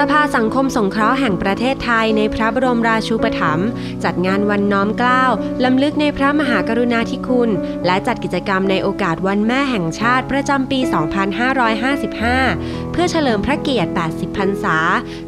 สภาสังคมสงเคราะห์แห่งประเทศไทยในพระบรมราชูปถัมภ์จัดงานวันน้อมเกล้าลำลึกในพระมหากรุณาธิคุณ และจัดกิจกรรมในโอกาสวันแม่แห่งชาติประจำปี 2555 เพื่อเฉลิมพระเกียรติ 80 พรรษา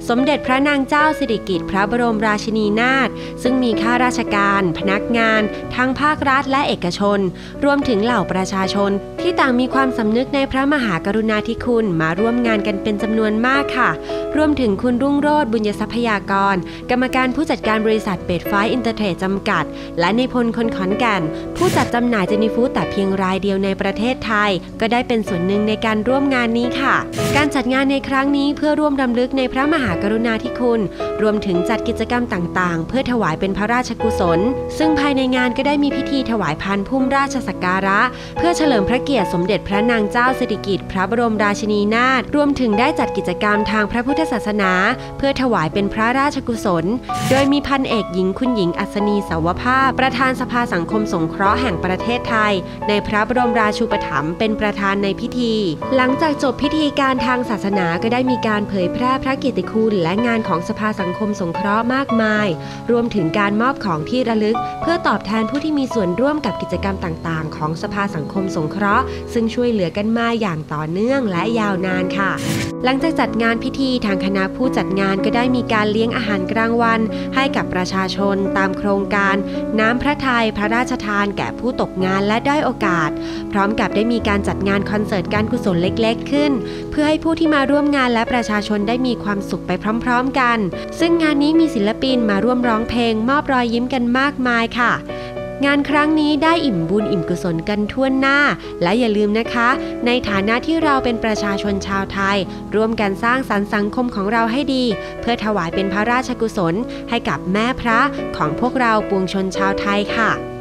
สมเด็จพระนางเจ้าสิริกิติ์พระบรมราชินีนาถซึ่งมีข้าราชการ พนักงาน ทั้งภาครัฐและเอกชน รวมถึงเหล่าประชาชน ที่ต่างมีความสำนึกในพระมหากรุณาธิคุณมาร่วมงานกันเป็นจำนวนมากค่ะ รวมถึงคุณรุ่งโรธบุญยทรัพยากร กรรมการผู้จัดการบริษัทเบดไฟอินเตอร์เทรดจำกัด และในพลคนขอนแก่น ผู้จัดจำหน่ายเจนิฟูดแต่เพียงรายเดียวในประเทศไทย ก็ได้เป็นส่วนหนึ่งในการร่วมงานนี้ค่ะ การจัดงานในครั้งนี้เพื่อร่วมรำลึกในพระมหากรุณาธิคุณ รวมถึงจัดกิจกรรมต่างๆ เพื่อถวายเป็นพระราชกุศล ซึ่งภายในงานก็ได้มีพิธีถวายพานพุ่มราชสักการะ เพื่อเฉลิมพระเกียรติสมเด็จพระนางเจ้าสิริกิติ์พระบรมราชินีนาถรวมถึงได้จัดกิจกรรมทางพระพุทธศาสนา เพื่อถวายเป็นพระราชกุศล โดยมีพันเอกหญิงคุณหญิงอัศนีสาวภาพ ประธานสภาสังคมสงเคราะห์แห่งประเทศไทย ในพระบรมราชูปถัมภ์เป็นประธานในพิธี หลังจากจบพิธีการทางศาสนาก็ได้มีการเผยแพร่พระเกียรติคุณและงานของสภาสังคมสงเคราะห์มากมาย รวมถึงการมอบของที่ระลึก เพื่อตอบแทนผู้ที่มีส่วนร่วมกับกิจกรรมต่างๆ ของสภาสังคมสงเคราะห์ ซึ่งช่วยเหลือกันมาอย่างต่อเนื่องและยาวนานค่ะ หลังจากจัดงานพิธีทางคณะผู้จัดงานก็ได้มีการเลี้ยงอาหารกลางวัน ให้กับประชาชนตามโครงการ น้ำพระทัยพระราชทานแก่ผู้ตกงานและได้อยโอกาส พร้อมกับได้มีการจัดงานคอนเสิร์ตการกุศลเล็กๆ ขึ้น เพื่อให้ผู้ที่มาร่วมงานและประชาชนได้มีความสุขไปพร้อม ๆ กัน ซึ่งงานนี้มีศิลปินมาร่วมร้องเพลงมอบรอยยิ้มกันมากมายค่ะ งานครั้งนี้ได้อิ่มบุญอิ่มกุศลกันทั่วหน้า และอย่าลืมนะคะ ในฐานะที่เราเป็นประชาชนชาวไทย ร่วมกันสร้างสรรค์สังคมของเราให้ดี เพื่อถวายเป็นพระราชกุศล ให้กับแม่พระของพวกเราปวงชนชาวไทยค่ะ